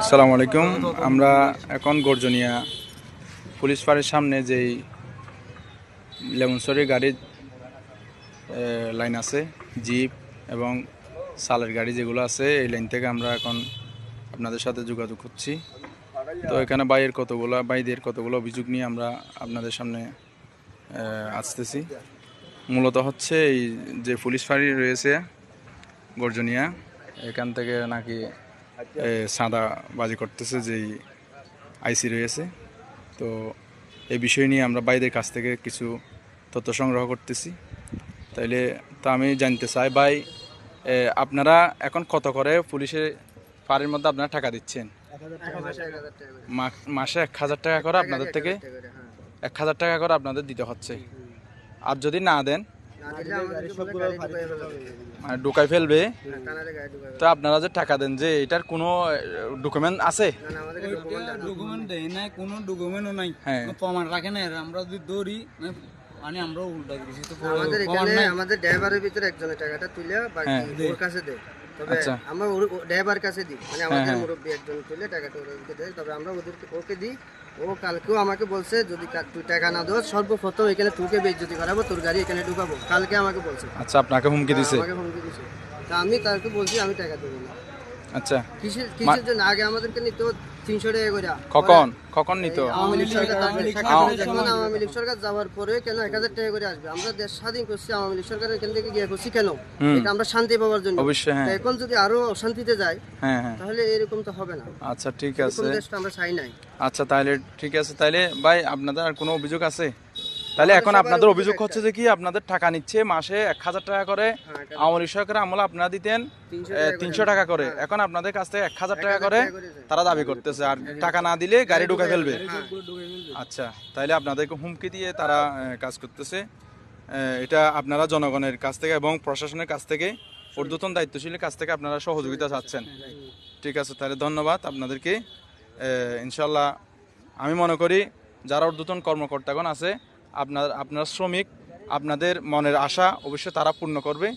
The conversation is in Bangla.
আসসালামু আলাইকুম। আমরা এখন গর্জনিয়া পুলিশ ফাঁড়ির সামনে যেই লেমনসরি গাড়ির লাইন আছে, জিপ এবং সালের গাড়ি যেগুলো আছে, এই লাইন থেকে আমরা এখন আপনাদের সাথে যোগাযোগ করছি। তো এখানে বাইয়ের কতগুলো, বাইদের কতগুলো অভিযোগ নিয়ে আমরা আপনাদের সামনে আসতেছি। মূলত হচ্ছে এই যে পুলিশ ফাঁড়ি রয়েছে গর্জনিয়া, এখান থেকে নাকি এ, চাঁদাবাজি করতেছে যেই আইসি রয়েছে। তো এই বিষয় নিয়ে আমরা বাইদের কাছ থেকে কিছু তথ্য সংগ্রহ করতেছি। তাইলে তো আমি জানতে চাই ভাই আপনারা এখন কত করে পুলিশের ফাঁড়ির মধ্যে আপনারা টাকা দিচ্ছেন? মাসে এক হাজার টাকা করে আপনাদের থেকে? এক হাজার টাকা করে আপনাদের দিতে হচ্ছে। আর যদি না দেন মানে ঢুকাই ফেলবে? তো আপনারা যে টাকা দেন যে এটার কোনো ডকুমেন্ট আছে? ডকুমেন্ট দেয় নাই কোনো ডকুমেন্টও নাই। হ্যাঁ। প্রমাণ রাখে না আমরা যদি দৌড়ি মানে- মানে আমরা উল্টা করেছি আমাদের এখানে আমাদের ড্রাইভারের ভিতরে একজনের টাকাটা তুলে বাকি হ্যাঁ। ওর কাছে দেয় তবে আচ্ছা। আমরা ড্রাইভার কাছে দিই। মানে আমাদের হ্যাঁ। মুরব্বী একজন তুলে টাকাটা ওদেরকে দেয়। তবে আমরা ওদেরকে ওকে দিই। ও কালকেও আমাকে বলছে যদি তুই টাকা না দেওয়া সর্বপ্রথম এখানে তোকে বেজ্জতি করাবো তোর গাড়ি এখানে ঢুকাবো। কালকে আমাকে বলছে। আচ্ছা আপনাকে হুমকি দিছে। আমাকে হুমকি দিছে। তা আমি তাকে বলছি আমি টাকা দেবো না। আচ্ছা। কিসের কিসের জন্য? আগে আমাদেরকে নিত তিনশো টাকা করে। কখন? কখন নিত? আওয়ামী লীগ সরকার আওয়ামী লীগ থাকবে। যখন আওয়ামী লীগ সরকার যাওয়ার পরে কেন এক হাজার টাকা করে আসবে? আমরা দেশ স্বাধীন করছি আওয়ামী লীগ সরকার এখান থেকে গিয়ে করছি কেন? এটা আমরা শান্তি পাওয়ার জন্য। অবশ্যই হ্যাঁ। এখন যদি আরও অশান্তিতে যায় হ্যাঁ হ্যাঁ। তাহলে এরকম তো হবে না। আচ্ছা ঠিক আছে। দেশটা আমরা চাই নাই। আচ্ছা তাহলে ঠিক আছে। তাহলে ভাই আপনাদের আর কোনো অভিযোগ আছে? তাহলে এখন আপনাদের অভিযোগ হচ্ছে যে কি আপনাদের টাকা নিচ্ছে মাসে এক হাজার টাকা করে হ্যাঁ, আওয়ামী লীগ সরকার আমলে আপনারা দিতেন তিনশো টাকা করে এখন আপনাদের কাছ থেকে এক হাজার টাকা করে দেয়। তারা দাবি করতেছে আর টাকা না দিলে গাড়ি ঢুকে ফেলবে। আচ্ছা তাইলে আপনাদেরকে হুমকি দিয়ে তারা কাজ করতেছে। এটা আপনারা জনগণের কাছ থেকে এবং প্রশাসনের কাছ থেকে ঊর্ধ্বতন দায়িত্বশীলের কাছ থেকে আপনারা সহযোগিতা চাচ্ছেন। ঠিক আছে তাহলে ধন্যবাদ আপনাদেরকে। ইনশাল্লাহ আমি মনে করি যারা ঊর্ধ্বতন কর্মকর্তাগণ আছে আপনার আপনার শ্রমিক আপনাদের মনের আশা অবশ্যই তারা পূর্ণ করবে।